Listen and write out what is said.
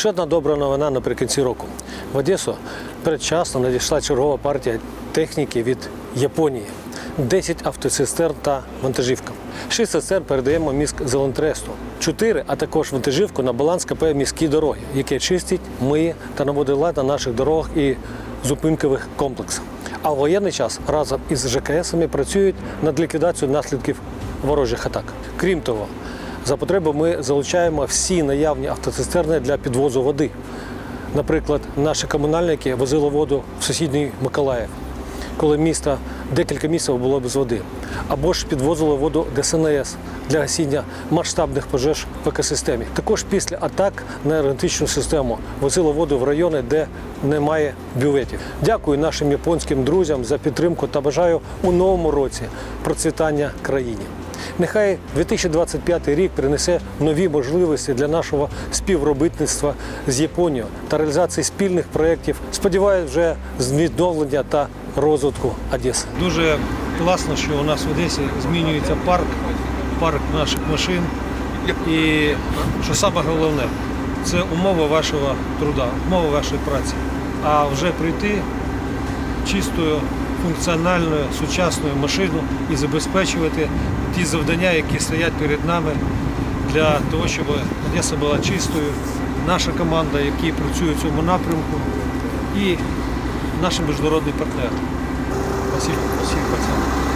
Ще одна добра новина наприкінці року. В Одесу передчасно надійшла чергова партія техніки від Японії. 10 автоцистерн та вантажівка. 6 цистерн передаємо міськ Зелентресту. 4, а також вантажівку на баланс КП міські дороги, яке чистить, миє та наводить лад на наших дорогах і зупинкових комплексах. А в воєнний час разом із ЖКСами працюють над ліквідацією наслідків ворожих атак. Крім того, за потреби ми залучаємо всі наявні автоцистерни для підвозу води. Наприклад, наші комунальники возили воду в сусідній Миколаїв, коли місто декілька місяців було без води. Або ж підвозили воду ДСНС для гасіння масштабних пожеж в екосистемі. Також після атак на енергетичну систему возили воду в райони, де немає бюветів. Дякую нашим японським друзям за підтримку та бажаю у новому році процвітання країні. Нехай 2025 рік принесе нові можливості для нашого співробітництва з Японією та реалізації спільних проєктів. Сподіваюсь, вже з відновлення та розвитку Одеси. Дуже класно, що у нас в Одесі змінюється парк, парк наших машин. І що саме головне, це умова вашого труда, умова вашої праці. А вже прийти чистою, функціональною, сучасною машину і забезпечувати ті завдання, які стоять перед нами для того, щоб Одеса була чистою. Наша команда, які працює в цьому напрямку, і наші міжнародні партнери. Спасибо, спасибо, пацани.